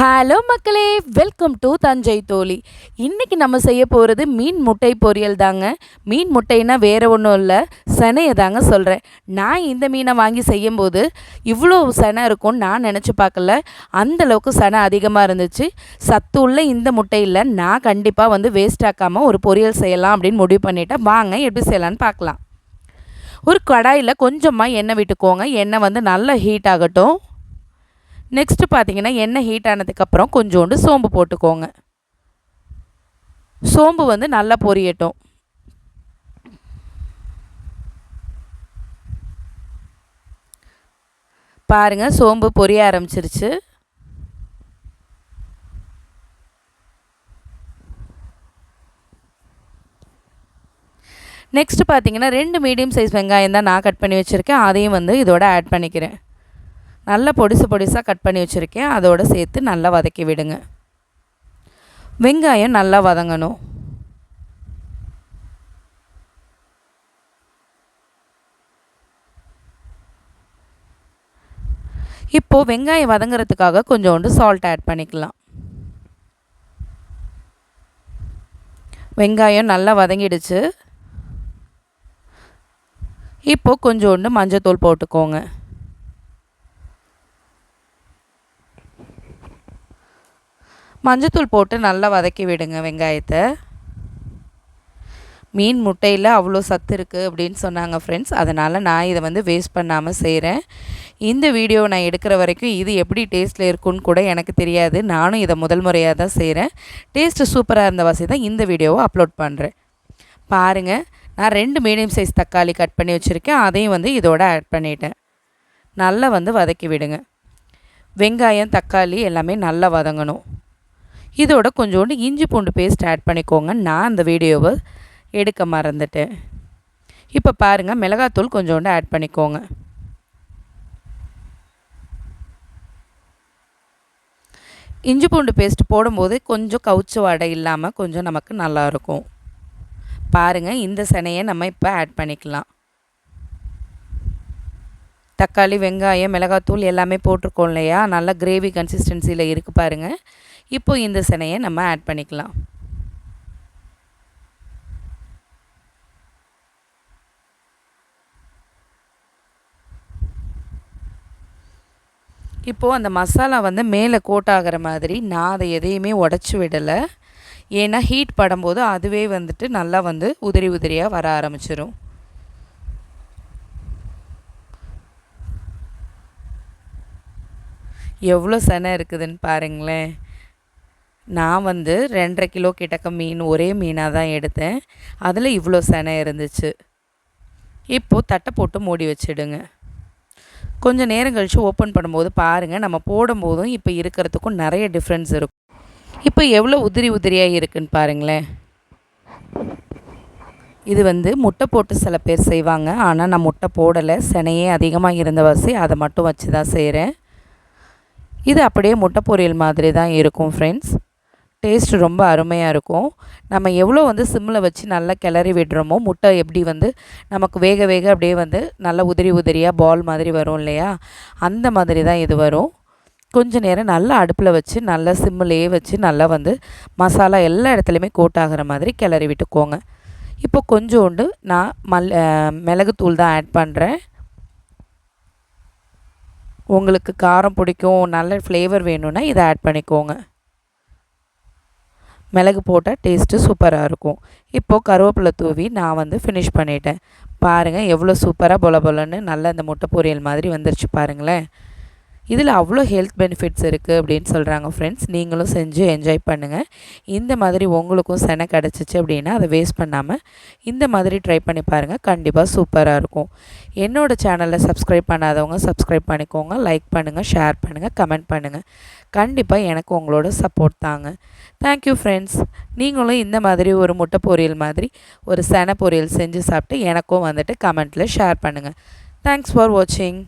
Hello மக்களே welcome to Thanjai தோழி. இன்றைக்கி நம்ம செய்ய போகிறது மீன் முட்டை பொரியல் தாங்க. மீன் முட்டைனா வேறு ஒன்றும் இல்லை செனையை தாங்க சொல்கிறேன் நான் இந்த மீனை வாங்கி செய்யும்போது இவ்வளோ செனை இருக்கும்னு நான் நினச்சி பார்க்கல. அந்தளவுக்கு செனை அதிகமாக இருந்துச்சு. சத்து உள்ள இந்த முட்டையில் நான் கண்டிப்பாக வந்து வேஸ்ட் ஆக்காமல் ஒரு பொரியல் செய்யலாம் அப்படின்னு முடிவு பண்ணிட்டேன் வாங்க எப்படி செய்யலான்னு பார்க்கலாம். ஒரு கடாயில் கொஞ்சமாக எண்ணெய் விட்டுக்கோங்க. எண்ணெய் வந்து நல்லா ஹீட் ஆகட்டும். நெக்ஸ்ட்டு பார்த்தீங்கன்னா எண்ணெய் ஹீட் ஆனதுக்கப்புறம் கொஞ்சோண்டு சோம்பு போட்டுக்கோங்க. சோம்பு வந்து நல்லா பொரியட்டும். பாருங்கள் சோம்பு பொரிய ஆரம்பிச்சிருச்சு. நெக்ஸ்ட் பார்த்தீங்கன்னா ரெண்டு மீடியம் சைஸ் வெங்காயம் தான் நான் கட் பண்ணி வச்சுருக்கேன். அதையும் வந்து இதோட ஆட் பண்ணிக்கிறேன். நல்லா பொடிசு பொடிசாக கட் பண்ணி வச்சுருக்கேன். அதோடு சேர்த்து நல்லா வதக்கி விடுங்க. வெங்காயம் நல்லா வதங்கணும். இப்போது வெங்காயம் வதங்குறதுக்காக கொஞ்சோண்டு சால்ட் ஆட் பண்ணிக்கலாம். வெங்காயம் நல்லா வதங்கிடுச்சு. இப்போது கொஞ்சோண்டு மஞ்சத்தூள் போட்டுக்கோங்க. மஞ்சத்தூள் போட்டு நல்லா வதக்கி விடுங்க வெங்காயத்தை. மீன் முட்டையில் அவ்வளோ சத்து இருக்குது அப்படின்னு சொன்னாங்க ஃப்ரெண்ட்ஸ் அதனால் நான் இதை வந்து வேஸ்ட் பண்ணாமல் செய்கிறேன் இந்த வீடியோ நான் எடுக்கிற வரைக்கும் இது எப்படி டேஸ்ட்டில் இருக்குன்னு கூட எனக்கு தெரியாது. நானும் இதை முதல் முறையாக தான் செய்கிறேன் டேஸ்ட்டு சூப்பராக இருந்த வசதி தான் இந்த வீடியோவை அப்லோட் பண்ணுறேன் பாருங்கள் நான் ரெண்டு மீடியம் சைஸ் தக்காளி கட் பண்ணி வச்சுருக்கேன். அதையும் வந்து இதோட ஆட் பண்ணிட்டேன். நல்லா வந்து வதக்கி விடுங்க. வெங்காயம் தக்காளி எல்லாமே நல்லா வதங்கணும். இதோட கொஞ்சோண்டு இஞ்சி பூண்டு பேஸ்ட் ஆட் பண்ணிக்கோங்க. நான் அந்த வீடியோவை எடுக்க மறந்துட்டேன். இப்போ பாருங்கள் மிளகாத்தூள் கொஞ்சோண்டு ஆட் பண்ணிக்கோங்க. இஞ்சி பூண்டு பேஸ்ட் போடும்போது கொஞ்சம் கவுச்சு வடை இல்லாமல் கொஞ்சம் நமக்கு நல்லாயிருக்கும் பாருங்கள் இந்த சனையை நம்ம இப்போ ஆட் பண்ணிக்கலாம். தக்காளி வெங்காயம் மிளகாத்தூள் எல்லாமே போட்டிருக்கோம் இல்லையா? நல்லா கிரேவி கன்சிஸ்டன்சியில் இருக்குது பாருங்கள் இப்போது இந்த சினையை நம்ம ஆட் பண்ணிக்கலாம். இப்போது அந்த மசாலா வந்து மேலே கோட் ஆகிற மாதிரி நான் அதை எதையுமே உடச்சி விடலை. ஏன்னா ஹீட் படும்போது அதுவே வந்துட்டு நல்லா வந்து உதிரி உதிரியாக வர ஆரம்பிச்சிடும் எவ்வளோ செனை இருக்குதுன்னு பாருங்களேன். நான் வந்து ரெண்டரை கிலோ கிட்டக்க மீன் ஒரே மீனாக தான் எடுத்தேன். அதில் இவ்வளோ செனை இருந்துச்சு. இப்போது தட்டை போட்டு மூடி வச்சிடுங்க. கொஞ்சம் நேரம் கழித்து ஓப்பன் பண்ணும்போது பாருங்கள் நம்ம போடும்போதும் இப்போ இருக்கிறதுக்கும் நிறைய டிஃப்ரென்ஸ் இருக்கும். இப்போ எவ்வளோ உதிரி உதிரியாக இருக்குன்னு பாருங்களேன். இது வந்து முட்டை போட்டு சில பேர் செய்வாங்க. ஆனால் நான் முட்டை போடலை. செனையே அதிகமாக இருந்த வசி அதை மட்டும் வச்சு தான் செய்கிறேன் இது அப்படியே முட்டை பொரியல் மாதிரி தான் இருக்கும் ஃப்ரெண்ட்ஸ் டேஸ்ட் ரொம்ப அருமையாக இருக்கும். நம்ம எவ்வளோ வந்து சிம்மில் வச்சு நல்லா கிளறி விடுறோமோ முட்டை எப்படி வந்து நமக்கு வேக வேக அப்படியே வந்து நல்லா உதிரி உதிரியாக பால் மாதிரி வரும் இல்லையா? அந்த மாதிரி தான் இது வரும். கொஞ்ச நேரம் நல்லா அடுப்பில் வச்சு நல்லா சிம்மிலேயே வச்சு நல்லா வந்து மசாலா எல்லா இடத்துலையுமே கோட் ஆகிற மாதிரி கிளறி விட்டுக்கோங்க. இப்போ கொஞ்சோண்டு நான் மல் மிளகுத்தூள் தான் ஆட் பண்ணுறேன் உங்களுக்கு காரம் பிடிக்கும் நல்ல ஃப்ளேவர் வேணும்னா இதை ஆட் பண்ணிக்கோங்க. மிளகு போட்டால் டேஸ்ட்டு சூப்பராக இருக்கும். இப்போது கருவேப்பிலை தூவி நான் வந்து ஃபினிஷ் பண்ணிட்டேன். பாருங்கள் எவ்வளோ சூப்பராக பொல பொலன்னு நல்ல அந்த முட்டை பொரியல் மாதிரி வந்துருச்சு பாருங்களேன். இதில் அவ்வளோ ஹெல்த் பெனிஃபிட்ஸ் இருக்குது அப்படின்னு சொல்கிறாங்க ஃப்ரெண்ட்ஸ் நீங்களும் செஞ்சு என்ஜாய் பண்ணுங்கள் இந்த மாதிரி உங்களுக்கும் செனை கிடச்சிச்சு அப்படின்னா அதை வேஸ்ட் பண்ணாமல் இந்த மாதிரி ட்ரை பண்ணி பாருங்கள் கண்டிப்பாக சூப்பராக இருக்கும். என்னோடய சேனலில் சப்ஸ்கிரைப் பண்ணாதவங்க சப்ஸ்கிரைப் பண்ணிக்கோங்க. லைக் பண்ணுங்கள் ஷேர் பண்ணுங்கள் கமெண்ட் பண்ணுங்கள் கண்டிப்பாக எனக்கு உங்களோட சப்போர்ட் தாங்க. தேங்க்யூ ஃப்ரெண்ட்ஸ் நீங்களும் இந்த மாதிரி ஒரு முட்டை பொரியல் மாதிரி ஒரு செனை பொரியல் செஞ்சு சாப்பிட்டு எனக்கும் வந்துட்டு கமெண்ட்டில் ஷேர் பண்ணுங்கள் தேங்க்ஸ் ஃபார் வாட்சிங்